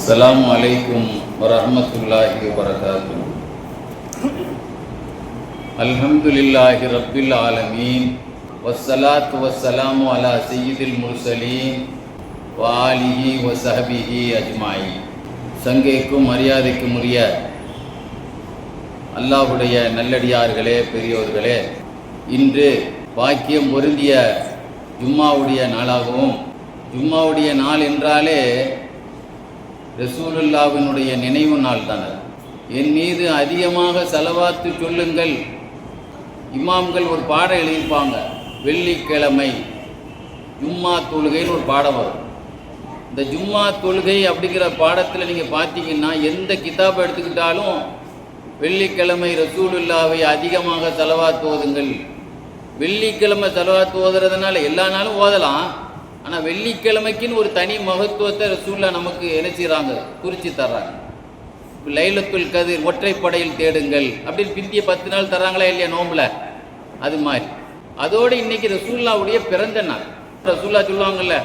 அஸ்லாம் வலைக்கும் வரமத்துல்லாஹி வரகாத்து அல்ஹம்துலில்லாஹி ரப்பில் ஆலமீன் வசலாத் வசலாம் அலா சையீதில் முர்சலீன் வாலிஹி வசஹபிஹி அஜ்மாயி சங்கைக்கும் மரியாதைக்கும் உரிய அல்லாஹுடைய நல்லடியார்களே பெரியோர்களே இன்று பாக்கியம் பொருந்திய ஜும்மாவுடைய நாளாகவும் ஜும்மாவுடைய நாள் என்றாலே ரசூலுல்லாவினுடைய நினைவு நாள் தான் என் மீது அதிகமாக செலவாத்து சொல்லுங்கள். இமாம்கள் ஒரு பாடம் எழுதியிருப்பாங்க. வெள்ளிக்கிழமை ஜும்மா தொழுகைன்னு ஒரு பாடம் வரும். இந்த ஜும்மா தொழுகை அப்படிங்கிற பாடத்தில் நீங்கள் பார்த்தீங்கன்னா எந்த கிதாபை எடுத்துக்கிட்டாலும் வெள்ளிக்கிழமை ரசூலுல்லாவை அதிகமாக செலவாத்து ஓதுங்கள். வெள்ளிக்கிழமை செலவாத்து ஓதுறதுனால எல்லா நாளும் ஓதலாம். ஆனால் வெள்ளிக்கிழமைக்குன்னு ஒரு தனி மகத்துவத்தை ரசூல்லா நமக்கு என்ன செய்கிறாங்க குறித்து தர்றாங்க. லைலத்துல் கதிர் ஒற்றைப்படையில் தேடுங்கள் அப்படின்னு பிந்திய பத்து நாள் தர்றாங்களா இல்லையா நோம்பில்? அது மாதிரி. அதோடு இன்னைக்கு ரசூல்லாவுடைய பிறந்த நாள். ரசூல்லா சொல்லுவாங்கல்ல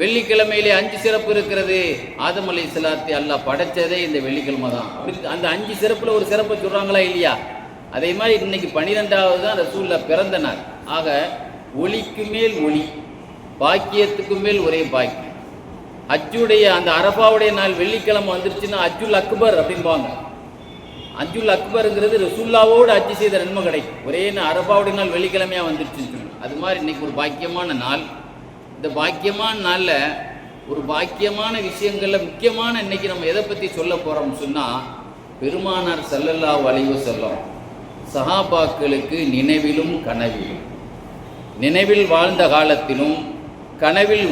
வெள்ளிக்கிழமையிலே அஞ்சு சிறப்பு இருக்கிறது. ஆதம் அலை சலாத்தி அல்லாஹ் படைச்சதே இந்த வெள்ளிக்கிழமை தான். அப்படி அந்த அஞ்சு சிறப்பில் ஒரு சிறப்பை சொல்கிறாங்களா இல்லையா? அதே மாதிரி இன்னைக்கு பன்னிரெண்டாவது தான் ரசூல்லா பிறந்த நாள். ஆக ஒளிக்கு மேல் ஒளி பாக்கியத்துக்கு மேல் ஒரே பாக்கியம். அஜுடைய அந்த அரபாவுடைய நாள் வெள்ளிக்கிழமை வந்துருச்சுன்னா அஜுல் அக்பர் அப்படிம்பாங்க. அஜுல் அக்பருங்கிறது ரசுல்லாவோடு அஜி செய்த நன்மை கிடைக்கும். ஒரே நான் அரபாவுடைய நாள் வெள்ளிக்கிழமையா வந்துருச்சுன்னு சொல்லி அது மாதிரி இன்னைக்கு ஒரு பாக்கியமான நாள். இந்த பாக்கியமான நாளில் ஒரு பாக்கியமான விஷயங்களில் முக்கியமான இன்னைக்கு நம்ம எதை பற்றி சொல்ல போகிறோம்னு சொன்னால் பெருமானார் செல்லல்லா வளைவு செல்லும் சஹாபாக்களுக்கு நினைவிலும் கனவிலும் நினைவில் வாழ்ந்த காலத்திலும் கனவில்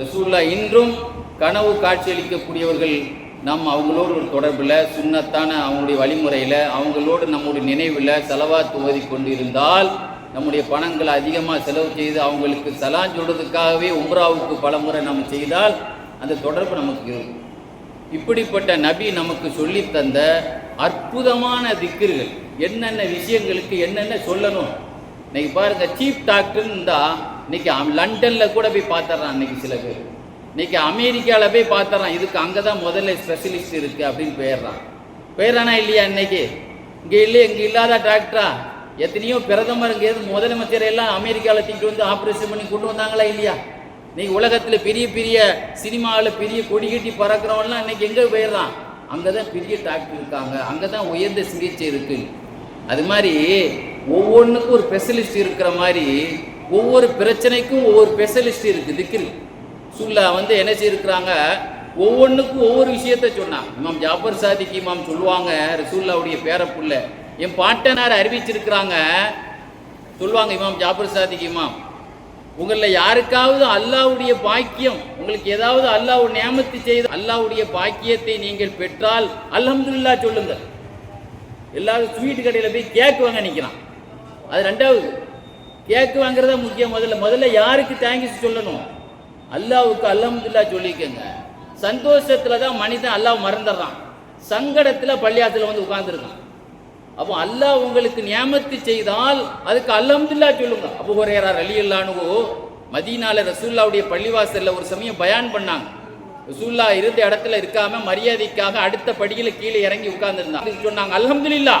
ரசூல்லா இன்றும் கனவு காட்சியளிக்கக்கூடியவர்கள் நம் அவங்களோடு ஒரு தொடர்பில் சுண்ணத்தான அவங்களுடைய வழிமுறையில் அவங்களோடு நம்முடைய நினைவில் செலவாத்து ஓதி கொண்டு இருந்தால் நம்முடைய பணங்களை அதிகமாக செலவு செய்து அவங்களுக்கு சலான் சொல்றதுக்காகவே உம்ராவுக்கு பலமுறை நம்ம செய்தால் அந்த தொடர்பு நமக்கு இருக்கும். இப்படிப்பட்ட நபி நமக்கு சொல்லி தந்த அற்புதமான திக்கிர்கள் என்னென்ன விஷயங்களுக்கு என்னென்ன சொல்லணும் இன்னைக்கு பாருங்க சீப் டாக்டர்னு இருந்தா இன்னைக்கு லண்டனில் லண்டன்ல கூட போய் பார்த்துறான் இன்னைக்கு சில பேர். இன்னைக்கு அமெரிக்காவில் போய் பார்த்துறான் இதுக்கு அங்கே தான் முதல்ல ஸ்பெஷலிஸ்ட் இருக்கு அப்படின்னு போயிடுறான். போயிடுறானா இல்லையா இன்னைக்கு? இங்கே இல்லையே இங்கே இல்லாத டாக்டரா எத்தனையோ பிரதமர் இங்கேருந்து முதலமைச்சர் எல்லாம் அமெரிக்காவில் தூக்கிட்டு வந்து ஆப்ரேஷன் பண்ணி கொண்டு வந்தாங்களா இல்லையா? இன்னைக்கு உலகத்தில் பெரிய பெரிய சினிமாவில் பெரிய கொடி கட்டி பறக்கிறவன்லாம் இன்னைக்கு எங்கே போயிடுறான்? அங்கே தான் பெரிய டாக்டர் இருக்காங்க. அங்கே தான் உயர்ந்த சிகிச்சை இருக்கு. அது மாதிரி ஒவ்வொன்றுக்கும் ஒரு ஸ்பெஷலிஸ்ட் இருக்கிற மாதிரி ஒவ்வொரு பிரச்சனைக்கும் ஒவ்வொரு ஸ்பெஷலிஸ்ட் இருக்குது திக்கில் சுல்லா வந்து என்ன செய்யிருக்கிறாங்க ஒவ்வொன்றுக்கும் ஒவ்வொரு விஷயத்த சொன்னான் இமாம் ஜாபர் சாதிக்கு இமாம் சொல்லுவாங்க ரசூல்லாவுடைய பேரப்புள்ள. என் பாட்டனார் அறிவிச்சிருக்கிறாங்க சொல்லுவாங்க இமாம் ஜாபர் சாதிக்கு இமாம். உங்களில் யாருக்காவது அல்லாவுடைய பாக்கியம் உங்களுக்கு ஏதாவது அல்லாஹ் நியமத்து செய்து அல்லாவுடைய பாக்கியத்தை நீங்கள் பெற்றால் அல்ஹம்துலில்லா சொல்லுங்கள். எல்லாரும் ஸ்வீட் கடையில் போய் கேக் வாங்க நிற்கிறான் அது ரெண்டாவது. கேக்கு வாங்குறதா முக்கியம் முதல்ல. முதல்ல யாருக்கு தேங்க்ஸ் சொல்லணும்? அல்லாவுக்கு அல்ஹம்துல்லா சொல்லிக்கங்க. சந்தோஷத்தில் தான் மனிதன் அல்லாஹ் மறந்துடுறான். சங்கடத்தில் பள்ளியாத்தில் வந்து உட்கார்ந்துருக்கான். அப்போ அல்லாஹ் உங்களுக்கு நியமத்து செய்தால் அதுக்கு அல்ஹம்துல்லா சொல்லுங்க. அபு அலி இல்லானுவோ மதீனால ரசூல்லாவுடைய பள்ளிவாசலில் ஒரு சமயம் பயான் பண்ணாங்க. ரசூல்லா இருந்த இடத்துல இருக்காம மரியாதைக்காக அடுத்த படியில் கீழே இறங்கி உட்கார்ந்துருந்தாங்க சொன்னாங்க அல்ஹம்துலில்லா.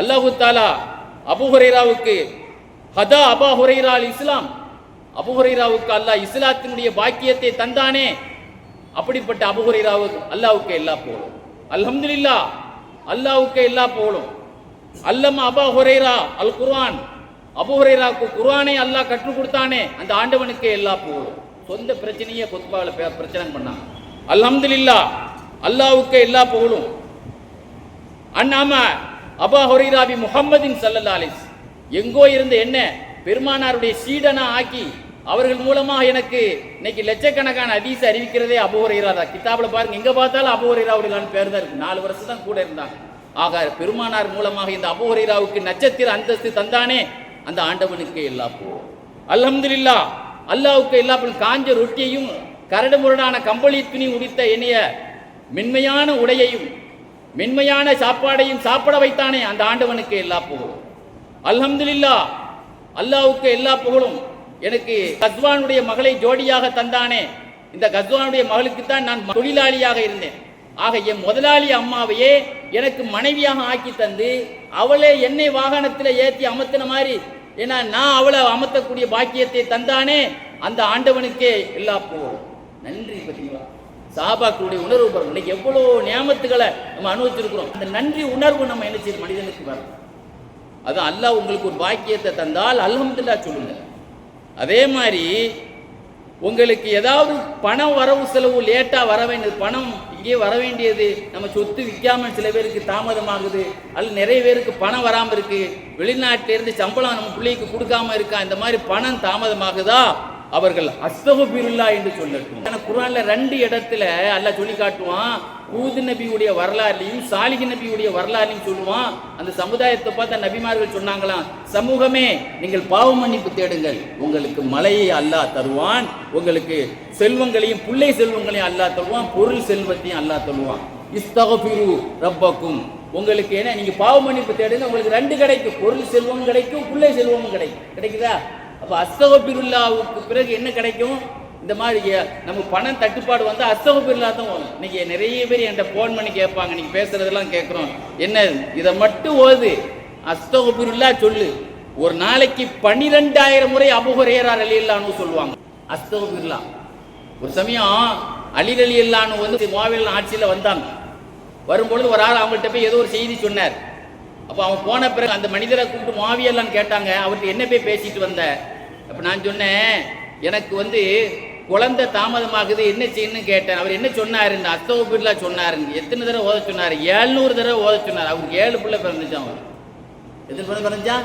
அல்லாஹு தாலா அபுஹுரைராவுக்கு ஹதா அபா ஹுரைரா அல் இஸ்லாம். அபுஹுரைராவுக்கு அல்லாஹ் இஸ்லாத்தினுடைய பாக்கியத்தை தந்தானே. அப்படிப்பட்ட அபு அல்லாவுக்கு எல்லா போலும் அல்ஹம்துல்லா அல்லாவுக்கு எல்லா போலும் அல்லம் அபா ஹுரைரா அல் குர்ஆன். அபுஹுரைராவுக்கு குர்ஆனை அல்லாஹ் கற்றுக் கொடுத்தானே அந்த ஆண்டவனுக்கு எல்லா போலும் சொந்த பிரச்சனையே கொத்பாவில் பிரச்சனை பண்ணாங்க. அல்ஹம்துல்லா அல்லாவுக்கு எல்லா போலும் அண்ணாம அபா ஹுரைராபி முகம்மதின் சல்லல்லாலிஸ் எங்கோ இருந்த என்ன பெருமானாருடைய சீடனா ஆக்கி அவர்கள் மூலமாக எனக்கு இன்னைக்கு லட்சக்கணக்கான அதிச அறிவிக்கிறதே அபு ஹுரைரா தான். கிதாபில் பாருங்க எங்கே பார்த்தாலும் அபு ஹுரைராவுடைய பேர் தான் இருக்கு. நாலு வருஷம் தான் கூட இருந்தாங்க. ஆக பெருமானார் மூலமாக இந்த அபு நட்சத்திர அந்தஸ்து தந்தானே அந்த ஆண்டவனுக்கு எல்லா போகும். அல்ஹம்துலில்லா அல்லாவுக்கு எல்லா காஞ்ச ரொட்டியையும் கரடு முரடான கம்பளி துணி உடித்த என்னைய மென்மையான உடையையும் மென்மையான சாப்பாடையும் சாப்பிட வைத்தானே அந்த ஆண்டவனுக்கு எல்லா புகழும். அல்ஹம்துல்லா அல்லாவுக்கு எல்லா புகழும். எனக்கு கத்வானுடைய மகளை ஜோடியாக தந்தானே. இந்த கத்வானுடைய மகளுக்கு தான் நான் தொழிலாளியாக இருந்தேன். ஆக என் முதலாளி அம்மாவையே எனக்கு மனைவியாக ஆக்கி தந்து அவளே என்னை வாகனத்தில் ஏற்றி அமர்த்தின மாதிரி ஏன்னா நான் அவளை அமர்த்தக்கூடிய பாக்கியத்தை தந்தானே. அந்த ஆண்டவனுக்கே எல்லா போகும் நன்றி பார்த்தீங்களா சாபாக்களுடைய உணர்வு பாருங்க. இன்னைக்கு எவ்வளோ நியமத்துகளை நம்ம அனுபவிச்சிருக்கிறோம். அந்த நன்றி உணர்வு நம்ம என்ன செய்யும் மனிதனுக்கு வரும். அதுதான் அல்லாஹ் உங்களுக்கு ஒரு பாக்கியத்தை தந்தால் அல்ஹம்துல்லா சொல்லுங்க. அதே மாதிரி உங்களுக்கு ஏதாவது பணம் வரவு செலவு லேட்டாக வர வேண்டியது பணம் இங்கே வர வேண்டியது நம்ம சொத்து விற்காம சில பேருக்கு தாமதமாகுது அல்ல நிறைய பேருக்கு பணம் வராமல் இருக்குது வெளிநாட்டிலேருந்து சம்பளம் நம்ம பிள்ளைக்கு கொடுக்காம இருக்கா இந்த மாதிரி பணம் தாமதமாகுதா? அவர்கள் அஸ்தகுபிருல்லா என்று சொல்லட்டும். ஆனால் குரானில் ரெண்டு இடத்துல அல்லாஹ் சொல்லி காட்டுவான் ஊது நபியுடைய வரலாறுலையும் சாலிகி நபியுடைய வரலாறுலையும் சொல்லுவான். அந்த சமுதாயத்தை பார்த்த நபிமார்கள் சொன்னாங்களாம் சமூகமே நீங்கள் பாவ மன்னிப்பு தேடுங்கள். உங்களுக்கு மலையை அல்லாஹ் தருவான். உங்களுக்கு செல்வங்களையும் பிள்ளை செல்வங்களையும் அல்லாஹ் தருவான். பொருள் செல்வத்தையும் அல்லாஹ் தருவான். இஸ்தகபிரு ரப்பக்கும். உங்களுக்கு என்ன? நீங்க பாவ மன்னிப்பு தேடுங்க. உங்களுக்கு ரெண்டு கிடைக்கும். பொருள் செல்வம் கிடைக்கும் பிள்ளை செல்வமும் கிடைக்கும். கிடைக்குதா? அப்போ அப்ப பிருல்லாவுக்கு பிறகு என்ன கிடைக்கும்? இந்த மாதிரி நம்ம பணம் தட்டுப்பாடு வந்து அஸ்தகபிருல்லா தான் வரும். இன்னைக்கு நிறைய பேர் என்கிட்ட ஃபோன் பண்ணி கேட்பாங்க. நீங்கள் பேசுறதெல்லாம் கேட்குறோம். என்ன இதை மட்டும் ஓது. அஸ்தகபிருல்லா சொல்லு. ஒரு நாளைக்கு பன்னிரெண்டாயிரம் முறை அபுஹரேரார் அலியல்லான்னு சொல்லுவாங்க. அஸ்தகபிருல்லா ஒரு சமயம் அலில் அலி இல்லான்னு வந்து மாவில் ஆட்சியில் வந்தாங்க. வரும்பொழுது ஒரு ஆள் அவங்கள்ட்ட போய் ஏதோ ஒரு செய்தி சொன்னார். அப்போ அவன் போன பிறகு அந்த மனிதரை கூப்பிட்டு மாவியெல்லாம் கேட்டாங்க. அவர்கிட்ட என்ன போய் பேசிட்டு வந்த? அப்போ நான் சொன்னேன் எனக்கு வந்து குழந்தை தாமதமாகுது என்ன செய்யணும்னு கேட்டேன். அவர் என்ன சொன்னார்? இந்த அஸ்தவபில்லா சொன்னார். எத்தனை தடவை ஓத சொன்னார்? ஏழ்நூறு தடவை ஓத சொன்னார். அவருக்கு ஏழு பிள்ளை பிறந்துச்சான் அவர். எத்தனை பிள்ளை பிறந்துச்சா?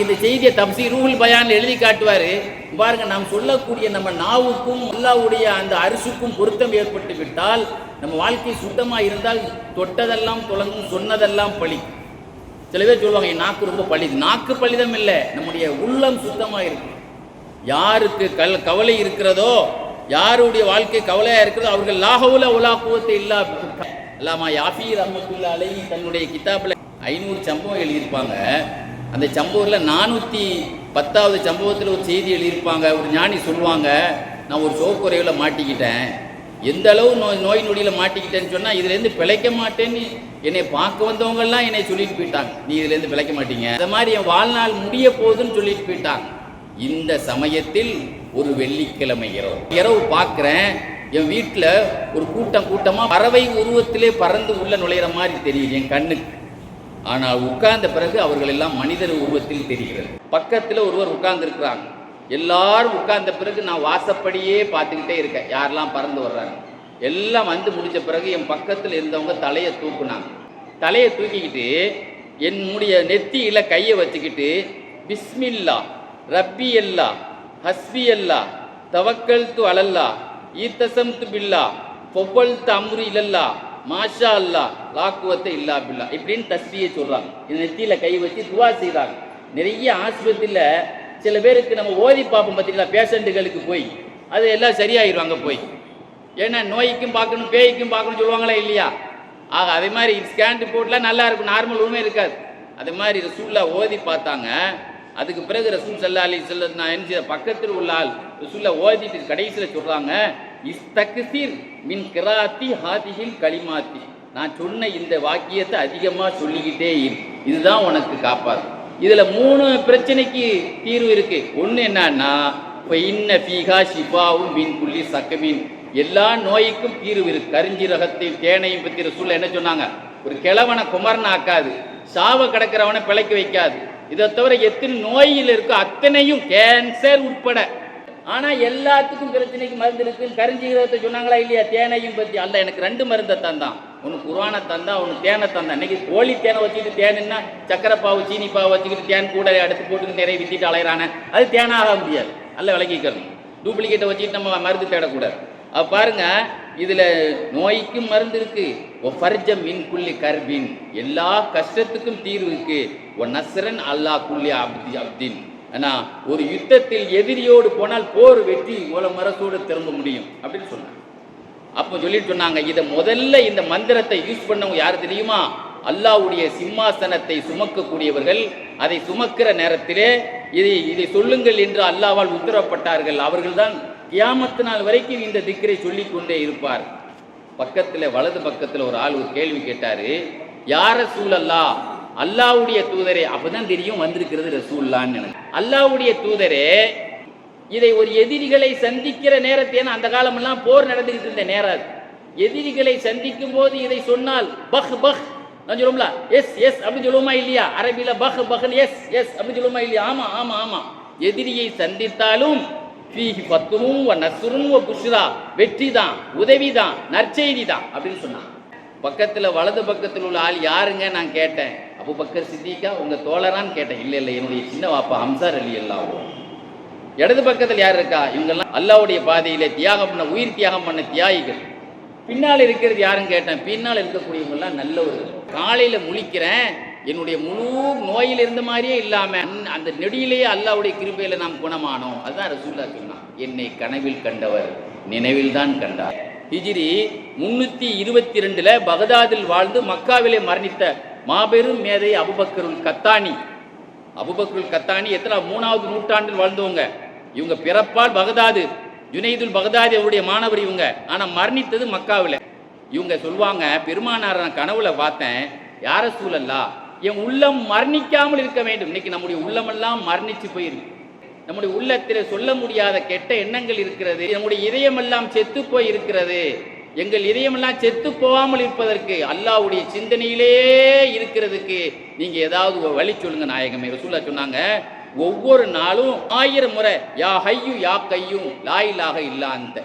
இந்த செய்தியை தப்சி ரூல் பயான் எழுதி காட்டுவார். பாருங்க நாம் சொல்லக்கூடிய நம்ம நாவுக்கும் அல்லாவுடைய அந்த அரிசுக்கும் பொருத்தம் ஏற்பட்டு விட்டால் நம்ம வாழ்க்கை சுத்தமாக இருந்தால் தொட்டதெல்லாம் தொடங்கும் சொன்னதெல்லாம் பழி. சில பேர் சொல்லுவாங்க என் நாக்கு ரொம்ப பழி. நாக்கு பழிதம் இல்லை நம்முடைய உள்ளம் சுத்தமாக இருக்கு. யாருக்கு கல் கவலை இருக்கிறதோ யாருடைய வாழ்க்கை கவலையாக இருக்கிறதோ அவர்கள் லாகவுல உலாக்குவத்தை இல்லா அல்லாமா யாஃபீர் அஹமத்துல்லா அலை தன்னுடைய கித்தாப்பில் ஐநூறு சம்பவம் எழுதியிருப்பாங்க. அந்த சம்பவத்தில் நானூற்றி பத்தாவது சம்பவத்தில் ஒரு செய்தி எழுதியிருப்பாங்க. ஒரு ஞானி சொல்லுவாங்க நான் ஒரு சோக்குறைவில் மாட்டிக்கிட்டேன். எந்த அளவு நோய் நோய் நொடியில் மாட்டிக்கிட்டேன்னு சொன்னால் இதுலேருந்து பிழைக்க மாட்டேன்னு என்னை பார்க்க வந்தவங்கெல்லாம் என்னை சொல்லிட்டு போயிட்டாங்க. நீ இதுலேருந்து பிழைக்க மாட்டீங்க. இந்த மாதிரி என் வாழ்நாள் முடிய போகுதுன்னு சொல்லிட்டு போயிட்டாங்க. இந்த சமயத்தில் ஒரு வெள்ளிக்கிழமை இரவு. இரவு பார்க்குறேன். என் வீட்டில் ஒரு கூட்டம் கூட்டமாக பறவை உருவத்திலே பறந்து உள்ள நுழையிற மாதிரி தெரியுது என் கண்ணுக்கு. ஆனால் உட்கார்ந்த பிறகு அவர்கள் எல்லாம் மனிதர் உருவத்தில் தெரிகிறது. பக்கத்தில் ஒருவர் உட்கார்ந்துருக்கிறாங்க எல்லாரும் உட்கார்ந்த பிறகு நான் வாசப்படியே பார்த்துக்கிட்டே இருக்கேன். யாரெல்லாம் பறந்து வர்றாங்க. எல்லாம் வந்து முடிஞ்ச பிறகு என் பக்கத்தில் இருந்தவங்க தலையை தூக்குனாங்க. தலையை தூக்கிக்கிட்டு என்னுடைய நெத்தியில் கையை வச்சுக்கிட்டு பிஸ்மில்லா ரப்பி அல்லா ஹஸ்பி அல்லா தவக்கல் து அலல்லா ஈத்தசம் து பில்லா பொவ்வல் து அம்ரு இல்லல்லா மாஷா அல்லா லாக்குவத்தை இல்லா பில்லா இப்படின்னு தஸ்பியை சொல்கிறாங்க இந்த நெத்தியில் கை வச்சு துவா செய்கிறாங்க நிறைய ஆஸ்பத்திரியில் சில பேருக்கு நம்ம ஓதி பார்ப்போம் பார்த்தீங்களா? பேஷண்ட்டுகளுக்கு போய். அது எல்லாம் சரியாயிருவாங்க போய். ஏன்னா நோய்க்கும் பார்க்கணும் பேய்க்கும் பார்க்கணும் சொல்லுவாங்களா இல்லையா? ஆக அதே மாதிரி ஸ்கேன் ரிப்போர்ட்லாம் நல்லா இருக்கும் நார்மல் ஒன்றுமே இருக்காது. அதே மாதிரி ரசூல்லா ஓதி பார்த்தாங்க. அதுக்கு பிறகு ரசூல் சல்லா அலி சொல்ல நான் என்ன பக்கத்தில் உள்ள ஆள் ரசூல்லா ஓதிட்டு கடைசியில் சொல்கிறாங்க இஸ்தக்சீர் மின் கிராத்தி ஹாதிஹில் களிமாத்தி. நான் சொன்ன இந்த வாக்கியத்தை அதிகமாக சொல்லிக்கிட்டே இரு. இதுதான் உனக்கு காப்பாது இதில் மூணு பிரச்சனைக்கு தீர்வு இருக்குது ஒன்று என்னன்னா இப்போ இன்ன ஃபீகா ஷிபாவும் மீன் புள்ளி சக்கமீன் எல்லா நோய்க்கும் தீர்வு இருக்கு. கரிஞ்சீரகத்தையும் தேனையும் பற்றி ரசூல்ல என்ன சொன்னாங்க? ஒரு கிழவனை குமரன் ஆக்காது சாவை கிடக்கிறவனை பிழைக்க வைக்காது. இதை தவிர எத்தனை நோயில் இருக்கோ அத்தனையும் கேன்சர் உட்பட. ஆனால் எல்லாத்துக்கும் பிரச்சனைக்கு மருந்து இருக்கு. கரிஞ்சீரகத்தை சொன்னாங்களா இல்லையா? தேனையும் பற்றி அல்ல எனக்கு ரெண்டு மருந்தை தந்தான். ஒன்று குருவானை தந்தா ஒன்று தேனை தந்தான் இன்னைக்கு கோழி தேனை வச்சுக்கிட்டு தேனுன்னா சக்கரை பாவு சீனி பாவு வச்சுக்கிட்டு தேன் கூட எடுத்து போட்டு நிறைய வித்திட்டு அலையிறானே. அது தேனாக முடியாது. அல்ல விளக்கிக்கணும் டூப்ளிகேட்டை வச்சுக்கிட்டு நம்ம மருந்து தேடக்கூடாது. அப்ப பாருங்க இதில் நோய்க்கும் மருந்து இருக்கு. ஓ ஃபர்ஜம் மின் குள்ளி கர்பின். எல்லா கஷ்டத்துக்கும் தீர்வு இருக்கு. ஒ நஸ்ரன் அல்லாஹ் குள்ளி அப்தி அப்தின். ஆனா ஒரு யுத்தத்தில் எதிரியோடு போனால் போர் வெற்றி உல மரத்தோடு திரும்ப முடியும். அப்படின்னு சொன்னாங்க. அப்போ சொல்லிட்டு சொன்னாங்க இதை முதல்ல இந்த மந்திரத்தை யூஸ் பண்ணவங்க யாரு தெரியுமா? அல்லாஹ்வுடைய சிம்மாசனத்தை சுமக்கக்கூடியவர்கள். அதை சுமக்கிற நேரத்திலே இதை இதை சொல்லுங்கள் என்று அல்லாவால் உத்தரப்பட்டார்கள் அவர்கள்தான் கியாமத்து நாள் வரைக்கும் இந்த திக்கரை சொல்லி கொண்டே இருப்பார். பக்கத்தில் வலது பக்கத்தில் ஒரு ஆள் ஒரு கேள்வி கேட்டார் யார சூழல்லா அல்லாவுடைய தூதரே அப்பதான் தெரியும் வந்திருக்கிறது ரசூல்லான்னு எனக்கு. அல்லாவுடைய தூதரே இதை ஒரு எதிரிகளை சந்திக்கிற நேரத்தை அந்த காலமெல்லாம் போர் நடந்துகிட்டு இருந்த நேரம் எதிரிகளை சந்திக்கும் போது இதை சொன்னால் பஹ் பஹ் நான் சொல்லுவோம்ல எஸ் எஸ் அப்படி சொல்லுவோமா இல்லையா? அரபில பஹ் பஹ் எஸ் எஸ் அப்படி சொல்லுவோமா இல்லையா? ஆமா ஆமா ஆமா. எதிரியை சந்தித்தாலும் ஃபீஹி பத்துவும் வ நஸ்ரும் புஷ்ரா வெற்றி தான் உதவி தான் நற்செய்தி தான் அப்படின்னு சொன்னான். பக்கத்தில் வலது பக்கத்தில் உள்ள ஆள் யாருங்க? நான் கேட்டேன். அபு பக்கர் சித்திகா உங்கள் தோழரான்னு கேட்டேன். இல்லை இல்லை என்னுடைய சின்ன வாப்பா ஹம்சார் அலி அல்லாவும் இடது பக்கத்தில் யார் இருக்கா? இவங்கெல்லாம் அல்லாவுடைய பாதையிலே தியாகம் பண்ண உயிர் தியாகம் பண்ண தியாகிகள். பின்னால் இருக்கிறது யாருன்னு கேட்டேன். பின்னால் இருக்கக்கூடியவங்கெல்லாம் நல்லவர்கள். காலையில் முழிக்கிறேன். என்னுடைய முழு நோயில் இருந்த மாதிரியே இல்லாமல் அந்த- அந்த நெடியிலேயே அல்லாவுடைய கிருபையில் நாம் குணமானோம். அதுதான் ரசூல்லா சொன்னான். என்னை கனவில் கண்டவர் நினைவில் தான் கண்டார். ஹிஜிரி முன்னூற்றி இருபத்தி ரெண்டில் பகதாதில் வாழ்ந்து மக்காவிலே மரணித்த மாபெரும் மேதை அபுபக்கருல் கத்தானி. அபுபக்ருல் கத்தானி எத்தனை மூணாவது நூற்றாண்டில் வாழ்ந்தவங்க. இவங்க பிறப்பால் பகதாது ஜுனைதுல் பகதாதி அவருடைய மாணவர் இவங்க. ஆனால் மரணித்தது மக்காவில். இவங்க சொல்லுவாங்க பெருமானார் நான் கனவுல பார்த்தேன். யார சூழல்லா? என் உள்ளம் மரணிக்காமல் இருக்க வேண்டும். இன்னைக்கு நம்முடைய உள்ளமெல்லாம் மரணிச்சு போயிருக்கு. நம்முடைய உள்ளத்தில் சொல்ல முடியாத கெட்ட எண்ணங்கள் இருக்கிறது. நம்முடைய இதயமெல்லாம் செத்து போய் இருக்கிறது எங்கள் இதயமெல்லாம் செத்து போகாமல் இருப்பதற்கு அல்லாஹ்வுடைய சிந்தனையிலே இருக்கிறதுக்கு நீங்கள் ஏதாவது வழி சொல்லுங்க நாயகமே. ரசூலா சொன்னாங்க ஒவ்வொரு நாளும் ஆயிரம் முறை யா ஹையும் யா கையும் லாயிலாக இல்லாந்த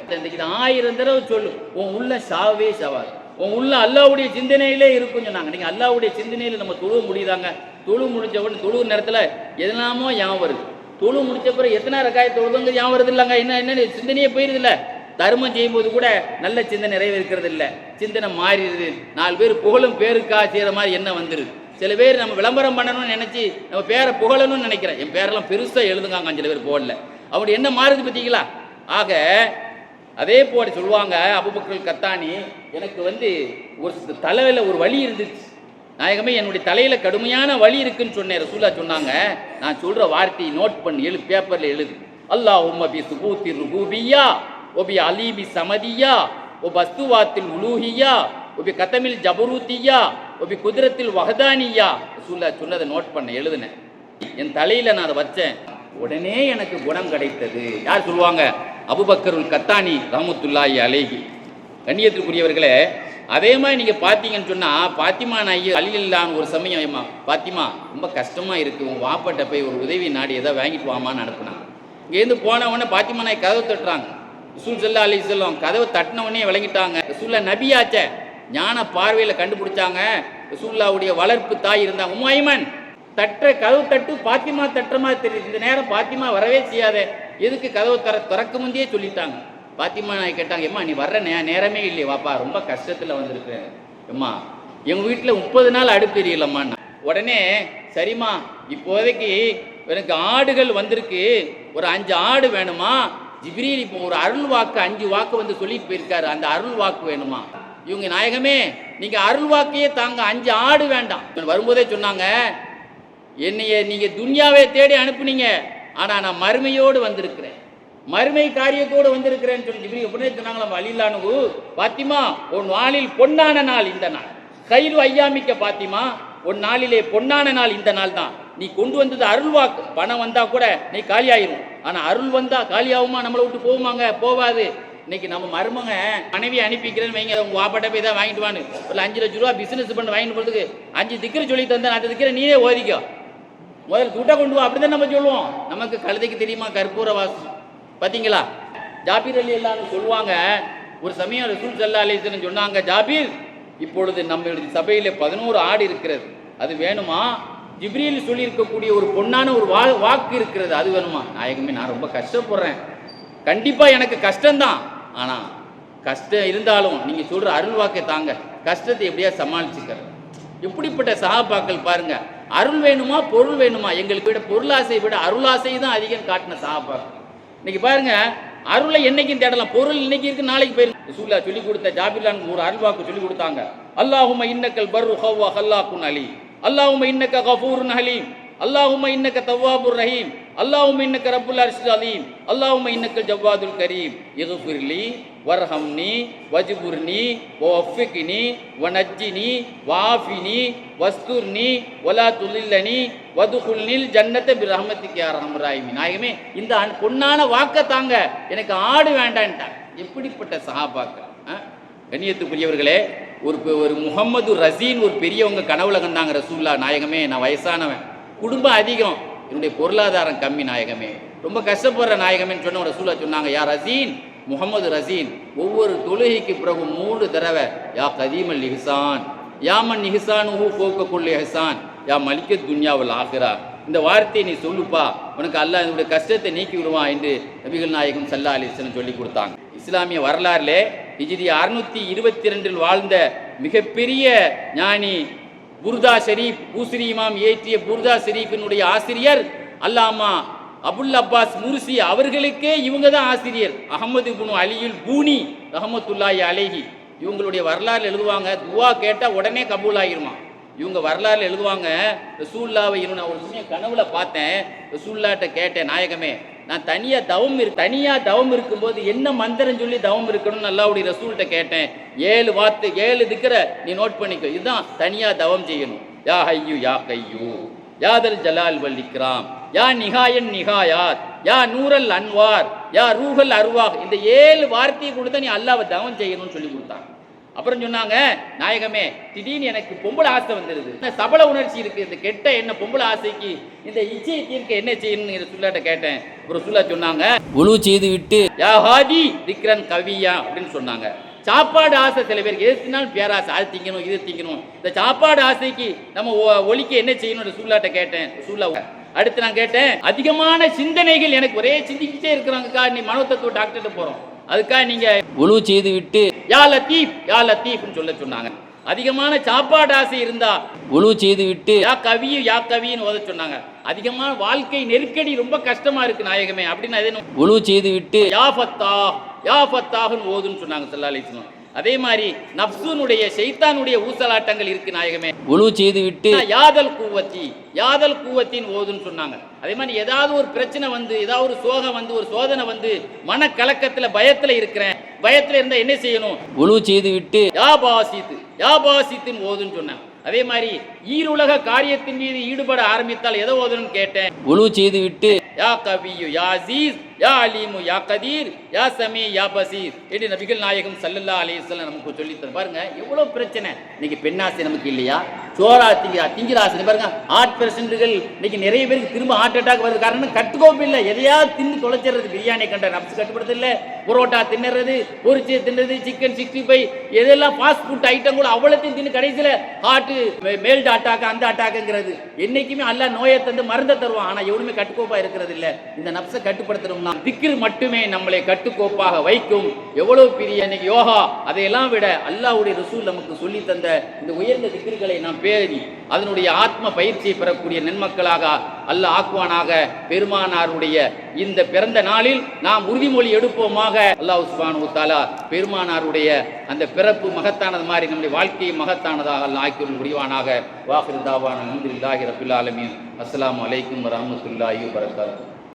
ஆயிரம் தடவை சொல்லும் உன் உள்ள சாவே சவால் உன் உள்ள அல்லாவுடைய சிந்தனையிலே இருக்கும் சொன்னாங்க. நீங்க அல்லாவுடைய சிந்தனையில நம்ம தொழுவ முடியுதாங்க? தொழு முடிஞ்ச உடனே தொழுவு நேரத்தில் எதனாமோ ஞாபகம் வருது. தொழு முடிச்ச பிறகு எத்தனை ரக்காய தொழுதுங்க ஞாபகம் வருது இல்லைங்க? என்ன என்ன சிந்தனையே போயிருது இல்லை. தர்மம் செய்யும்போது கூட நல்ல சிந்தனை நிறைவேற்கிறது இல்லை சிந்தனை மாறிடுது. நாலு பேர் புகழும் பேருக்கா செய்கிற மாதிரி என்ன வந்துடுது சில பேர் நம்ம விளம்பரம் பண்ணணும்னு நினச்சி நம்ம பேரை புகழணும்னு நினைக்கிறேன். என் பேரெல்லாம் பெருசாக எழுதுங்காங்க சில பேர் போடல அப்படி என்ன மாறுது பார்த்தீங்களா? ஆக அதே போல சொல்லுவாங்க அபுபக்கள் கத்தானி எனக்கு வந்து ஒரு தலையில் ஒரு வலி இருந்துச்சு. நாயகமே என்னுடைய தலையில் கடுமையான வலி இருக்குன்னு சொன்னேன். ரசூலா சொன்னாங்க. நான் சொல்கிற வார்த்தையை நோட் பண்ணி எழு பேப்பரில் எழுது. அல்லாஹ் உம்மபி சுபூத்தி ருபூபியா. ஒபி அலிபி சமதியா ஒ பஸ்துவாத்தில் உலூஹியா ஒபி கதமில் ஜபரூத்தியா ஒபி குதிரத்தில் வஹதானியா. ரசூலா சொன்னதை நோட் பண்ண எழுதுனேன். என் தலையில் நான் அதை வச்சேன். உடனே எனக்கு குணம் கிடைத்தது. யார் சொல்லுவாங்க? அபுபக்கருல் கத்தானி ரஹமத்துல்லாஹி அலேஹி. கண்ணியத்திற்குரியவர்களே அதே மாதிரி நீங்கள் பார்த்தீங்கன்னு சொன்னால் பாத்திமா நாயி அழியில்லான்னு ஒரு சமயம் ஏம்மா பாத்திமா ரொம்ப கஷ்டமாக இருக்குது உன் வாப்பாட்ட போய் ஒரு உதவி நாடி ஏதாவது வாங்கிட்டு வாமான்னு அனுப்புனாங்க இங்கேருந்து போன உடனே பாத்திமா நாய் கதவு தட்டுறாங்க. ரசூல் செல்லா அலி செல்லம் கதவை தட்டின உடனே விளங்கிட்டாங்க. ரசூல்லா நபியாச்சே ஞான பார்வையில் கண்டுபிடிச்சாங்க. ரசூல்லாவுடைய வளர்ப்பு தாய் இருந்தாங்க உமாயிமன். தட்டுற கதவு தட்டு பாத்திமா தட்டுற மாதிரி தெரியுது. இந்த நேரம் பாத்திமா வரவே செய்யாத. எதுக்கு கதவு தர திறக்க முந்தையே சொல்லிட்டாங்க. பாத்திமா நான் கேட்டாங்க எம்மா நீ வர்ற நே நேரமே இல்லையே. வாப்பா ரொம்ப கஷ்டத்தில் வந்திருக்கிறேன் எம்மா எங்கள் வீட்டில் முப்பது நாள் அடுப்பு எரியலம்மா. உடனே சரிம்மா இப்போதைக்கு எனக்கு ஆடுகள் வந்திருக்கு. ஒரு அஞ்சு ஆடு வேணுமா? ஜிப்ரீல் இப்போ ஒரு அருள் வாக்கு அஞ்சு வாக்கு வந்து சொல்லிட்டு போயிருக்காரு. அந்த அருள் வாக்கு வேணுமா? இவங்க நாயகமே நீங்க அருள் வாக்கையே தாங்க அஞ்சு ஆடு வேண்டாம். வரும்போதே சொன்னாங்க என்னைய நீங்க துன்யாவை தேடி அனுப்புனீங்க. ஆனா நான் மறுமையோடு வந்திருக்கிறேன். மறுமை காரியத்தோடு வந்திருக்கிறேன்னு சொல்லி ஜிப்ரீல் உடனே சொன்னாங்களா வழியிலானு பாத்திமா உன் நாளில் பொன்னான நாள் இந்த நாள். கயிறு ஐயாமிக்க பாத்திமா உன் நாளிலே பொன்னான நாள் இந்த நாள் தான் நீ கொண்டு வந்தது அருள்வாக்கு. பணம் வந்தால் கூட நீ காலியாயிரும். ஆனால் அருள் வந்தால் காலியாகுமா? நம்மளை விட்டு போவாங்க போவாது இன்னைக்கு நம்ம மருமங்க மனைவி அனுப்பிக்கிறேன்னு வைங்க. உங்கள் வாப்பாட்ட போய் தான் வாங்கிட்டு வான்னு. ஒரு அஞ்சு லட்ச ரூபா பிஸ்னஸ் பண்ணி வாங்கிட்டு போகிறதுக்கு அஞ்சு திக்கிற சொல்லி தந்தேன். அந்த திக்கிற நீயே ஓதிக்கோ. முதல்ல துட்டை கொண்டு வா. அப்படிதான் நம்ம சொல்லுவோம். நமக்கு கழுதைக்கு தெரியுமா? கற்பூர வாசம். பார்த்தீங்களா ஜாபீர் அலி எல்லாரும் சொல்லுவாங்க. ஒரு சமயம் ரசூல் சல்லா அலிஸ்வரன் சொன்னாங்க ஜாபீர் இப்பொழுது நம்மளுடைய சபையில் பதினோரு ஆடு இருக்கிறது. அது வேணுமா? ஜிப்ரீல் சொல்லியிருக்கக்கூடிய ஒரு பொன்னான ஒரு வா வாக்கு இருக்கிறது அது வேணுமா? நாயகமே நான் ரொம்ப கஷ்டப்படுறேன். கண்டிப்பாக எனக்கு கஷ்டம்தான். ஆனால் கஷ்டம் இருந்தாலும் நீங்கள் சொல்கிற அருள் வாக்கை தாங்க. கஷ்டத்தை எப்படியா சமாளிச்சுக்கிறேன் எப்படிப்பட்ட சகாபாக்கள் பாருங்க அருள் வேணுமா பொருள் வேணுமா? எங்களுக்கு விட பொருளாசையை விட அருளாசை தான் அதிகம் காட்டின சகாபாக்கள். இன்னைக்கு பாருங்க அருளை என்னைக்கும் தேடலாம். பொருள் இன்னைக்கு இருக்கு நாளைக்கு போயிருக்கு. ரசூல்லா சொல்லி கொடுத்த ஜாபிலான் ஒரு அருள்வாக்கு சொல்லி கொடுத்தாங்க. அல்லாஹும இன்னக்கல் பர்ரு ஹவ்வா ஹல்லாக்குன் அலி அல்லாஹும் இன்னக்க கஃபூர் ஹலீம். அல்லாஹும் இன்னக்க தவ்வாபுர் ரஹீம். அல்லாஹும் இன்னக்க ரப்புல் அர்ஷில் அலீம். அல்லாஹும் இன்னக்க ஜவ்வாதுல் கரீம். இகுஃபிர்லி வர்ஹம்னி வஜ்புர்னி ஒஃபிக்னி வனஜ்ஜினி வாஃபினி வஸ்துர்னி ஒலா துலில்லனி வதுகுல்னில் ஜன்னத்தை பிரஹமத்திக்கு அரஹமராயிமி நாயகமே இந்த பொன்னான வாக்க தாங்க எனக்கு ஆடு வேண்டான்ட்டா எப்படிப்பட்ட சஹாபாக்கள் ஆ? கண்ணியத்துக்குரியவர்களே ஒரு ஒரு முகம்மது ரசீன் ஒரு பெரியவங்க கனவுல கண்டாங்க ரசூல்லா நாயகமே நான் வயசானவன். குடும்பம் அதிகம். என்னுடைய பொருளாதாரம் கம்மி நாயகமே. ரொம்ப கஷ்டப்படுற நாயகமேன்னு சொன்ன ரசூலா சொன்னாங்க யா ரசீன் முகமது ரசீன் ஒவ்வொரு தொழுகைக்கு பிறகு மூணு தடவை யா கதீமல் நிஹ்சான் யாமன் நிஹ்சானுஹு போக்க கொள்ளு ஹசான் யா மலிக்க துன்யாவில் ஆகிறா இந்த வார்த்தையை நீ சொல்லுப்பா. உனக்கு அல்லாஹ் என்னுடைய கஷ்டத்தை நீக்கி விடுவான் என்று நபிகள் நாயகம் சல்லா அலிஸ்லம் சொல்லி கொடுத்தாங்க. இஸ்லாமிய வரலாறுல ஹிஜிரி அறுநூத்தி இருபத்தி ரெண்டில் வாழ்ந்த மிகப்பெரிய ஞானி புர்தா ஷெரீப் பூஸ்ரி இமாம் இயற்றிய புர்தா ஷெரீஃபினுடைய ஆசிரியர் அல்லாமா அபுல் அப்பாஸ் முர்சி அவர்களுக்கே இவங்க தான் ஆசிரியர். அகமது குனு அலியுல் பூனி ரஹமத்துல்லாஹி அலைஹி. இவங்களுடைய வரலாறு எழுதுவாங்க துவா கேட்டால் உடனே கபூல் ஆகிருமா இவங்க வரலாறு எழுதுவாங்க ரசூல்லாவை இன்னும் நான் ஒரு விஷயம் கனவுல பார்த்தேன் ரசூல்லாட்ட கேட்டேன் நாயகமே நான் தனியா தவம் இரு தனியா தவம் இருக்கும்போது என்ன மந்திரம் சொல்லி தவம் இருக்கணும்னு அல்லாவுடைய ரசூல்கிட்ட கேட்டேன். ஏழு வார்த்தை ஏழு இருக்கிற நீ நோட் பண்ணிக்கோ. இதுதான் தனியா தவம் செய்யணும். யா ஹையு யா கையூ. யாதல் ஜலால் வல்லிக்ராம் யா நிகாயன் நிகாயாத் யா நூரல் அன்வார். யா ரூஹல் அருவாக் இந்த ஏழு வார்த்தையை கொடுத்தா நீ அல்லாவை தவம் செய்யணும்னு சொல்லி கொடுத்தாங்க அப்புறம் சொன்னாங்க நாயகமே திடீர்னு எனக்கு பொம்பளை ஆசை வந்துடுது இந்த சபல உணர்ச்சி இருக்கு இந்த கெட்ட என்ன பொம்பளை ஆசைக்கு இந்த இச்சையை தீர்க்க என்ன செய்யணும்னு சுல்லாட்ட கேட்டேன். அப்புறம் சுல்லா சொன்னாங்க உழு செய்து விட்டு யா ஹாஜி திக்ரன் கவியா அப்படின்னு சொன்னாங்க. சாப்பாடு ஆசை சில பேருக்கு எது தின்னாலும் பேராசை அது திங்கணும் இது திங்கணும். இந்த சாப்பாடு ஆசைக்கு நம்ம ஒ- ஒலிக்க என்ன செய்யணும் சூல்லாட்ட கேட்டேன் சூல்லா அடுத்து நான் கேட்டேன் அதிகமான சிந்தனைகள் எனக்கு ஒரே சிந்திக்கிட்டே இருக்கிறாங்கக்கா நீ மனோதத்துவ டாக்டர்கிட்ட போறோம். அதுக்காக நீங்க உழு செய்து விட்டு யா லத்தீப் யா லத்தீப்னு சொல்ல சொன்னாங்க. அதிகமான சாப்பாடு ஆசை இருந்தா உழு செய்து விட்டு யா கவியும் யா கவின்னு ஓத சொன்னாங்க. அதிகமான வாழ்க்கை நெருக்கடி ரொம்ப கஷ்டமா இருக்கு நாயகமே அப்படின்னு உழு செய்து விட்டு யா ஃபத்தா யா ஃபத்தாஹ்னு ஓதுன்னு சொன்னாங்க வஸல்லம். அதே மாதிரி நப்சுனுடைய ஷைத்தானுடைய ஊசலாட்டங்கள் இருக்கு நாயகமே. உழு செய்து விட்டு யாதல் கூவத்தி யாதல் கூவத்தின் ஓதுன்னு சொன்னாங்க. அதே மாதிரி ஏதாவது ஒரு பிரச்சனை வந்து ஏதாவது ஒரு சோகம் வந்து ஒரு சோதனை வந்து மனக்கலக்கத்துல பயத்துல இருக்கிறேன். பயத்துல இருந்தா என்ன செய்யணும்? உழு செய்து விட்டு யாபாசித்து யாபாசித்துன்னு ஓதுன்னு சொன்னேன் அதே மாதிரி ஈருலக காரியத்தின் மீது ஈடுபட ஆரம்பித்தால் எதை ஓதணும்னு கேட்டேன்? உழு செய்து விட்டு யா கவியு யா அசீஸ் யா அலீமு யா கதீர் யா சமி யா பசீர் என்று நபிகள் நாயகம் சல்லல்லா அலிஸ்லாம் நமக்கு சொல்லி தரும் பாருங்க எவ்வளோ பிரச்சனை? இன்னைக்கு பெண்ணாசை நமக்கு இல்லையா? சோரா திங்க திங்கிராசை பாருங்க ஹார்ட் பேஷண்ட்டுகள் இன்னைக்கு நிறைய பேருக்கு திரும்ப ஹார்ட் அட்டாக் வருது காரணம் கட்டுக்கோப்பு இல்லை. எதையாவது தின்னு தொலைச்சிடுறது. பிரியாணி கண்ட நப்ஸ் கட்டுப்படுறது இல்லை. புரோட்டா தின்னுறது பொரிச்சு தின்னுறது சிக்கன் சிக்ஸ்டி ஃபைவ் எதெல்லாம் ஃபாஸ்ட் ஃபுட் ஐட்டம் கூட அவ்வளோத்தையும் தின்னு கடைசியில் ஹார்ட்டு மேல்டு அட்டாக் அந்த அட்டாக்குங்கிறது என்றைக்குமே அல்ல நோயை தந்து மருந்தை தருவான். ஆனால் எவனுமே கட்டுக்கோப்பாக இருக்கிறது இல்லை. இந்த நப்சை கட்டுப்படுத்தணும்னா திக்ர் மட்டுமே நம்மளை கட்டுக்கோப்பாக வைக்கும். எவ்வளவு பெரிய இன்னைக்கு யோகா? அதையெல்லாம் விட அல்லாஹ்வுடைய ரசூல் நமக்கு சொல்லி தந்த இந்த உயர்ந்த திக்ருகளை நாம் பேணி அதனுடைய ஆத்ம பயிற்சியை பெறக்கூடிய நன்மக்களாக அல்லாஹ் ஆக்குவானாக. பெருமானாருடைய இந்த பிறந்த நாளில் நாம் உறுதிமொழி எடுப்போமாக. அல்லாஹ் உஸ்மான் உத்தாலா பெருமானாருடைய அந்த பிறப்பு மகத்தானது மாதிரி நம்முடைய வாழ்க்கையை மகத்தானதாக அல்ல ஆக்கி முடிவானாக வாஹிர் தாவான அல்ஹம்துலில்லாஹி ரபில் ஆலமீன். அஸ்ஸலாமு அலைக்கும் வரஹ்மத்துல்லாஹி